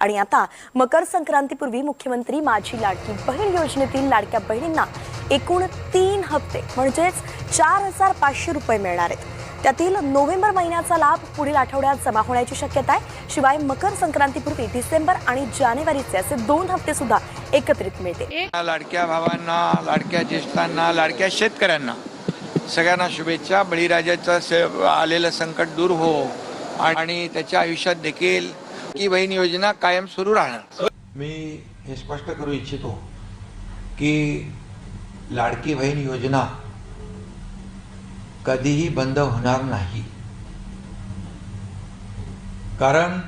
आणि आता मकर संक्रांतीपूर्वी मुख्यमंत्री माझी लाडकी बहीण योजनेतील लाडक्या बहिणींना एकूण तीन हप्ते म्हणजेच चार हजार पाचशे रुपये मिळणार आहेत. त्यातील नोव्हेंबर महिन्याचा लाभ पुढील आठवड्यात जमा होण्याची शक्यता आहे. शिवाय मकर संक्रांतीपूर्वी डिसेंबर आणि जानेवारीचे असे दोन हप्ते सुद्धा एकत्रित मिळते लाडक्या भावांना लाडक्या ज्येष्ठांना लाडक्या शेतकऱ्यांना सगळ्यांना शुभेच्छा. बळीराजाचं आलेलं संकट दूर हो. आणि त्याच्या आयुष्यात देखील की बहीण योजना कायम सुरू राहणार. मी हे स्पष्ट करू इच्छितो की लाडकी बहीण योजना कधीही बंद होणार नाही. कारण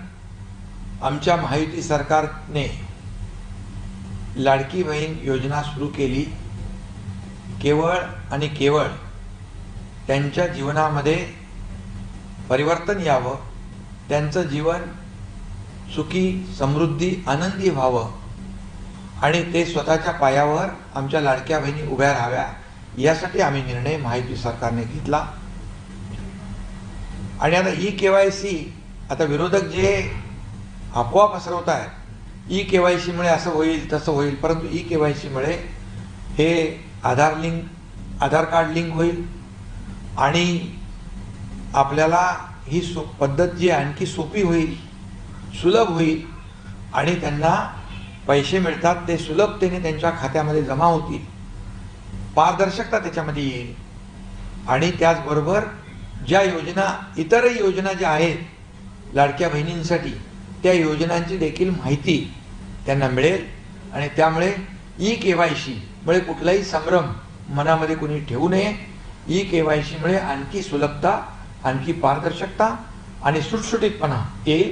आमच्या माहिती सरकारने लाडकी बहीण योजना सुरू केली. केवळ आणि केवळ त्यांच्या जीवनामध्ये परिवर्तन यावं त्यांचं जीवन सुखी समृद्धी आनंदी व्हावं. आणि ते स्वतःच्या पायावर आमच्या लाडक्या बहिणी उभ्या राहाव्या. यासाठी आम्ही निर्णय माहिती सरकारने घेतला. आणि आता ई के वाय सी आता विरोधक जे अफवा पसरवत आहेत ई के वाय सीमुळे असं होईल तसं होईल परंतु ई के वाय सीमुळे हे Aadhaar link Aadhaar card link होईल. आणि आपल्याला ही सो पद्धत जी आणखी सोपी होईल. सुलभ होईल आणि त्यांना पैसे मिळतात ते सुलभतेने त्यांच्या खात्यामध्ये जमा होतील. पारदर्शकता त्याच्यामध्ये येईल. आणि त्याचबरोबर ज्या योजना इतरही योजना ज्या आहेत लाडक्या बहिणींसाठी त्या योजनांची देखील माहिती त्यांना मिळेल. आणि त्यामुळे ई के वाय सीमुळे कुठलाही संभ्रम मनामध्ये कोणी ठेवू नये. ई के वाय सीमुळे आणखी सुलभता आणखी पारदर्शकता आणि सुटसुटीतपणा येईल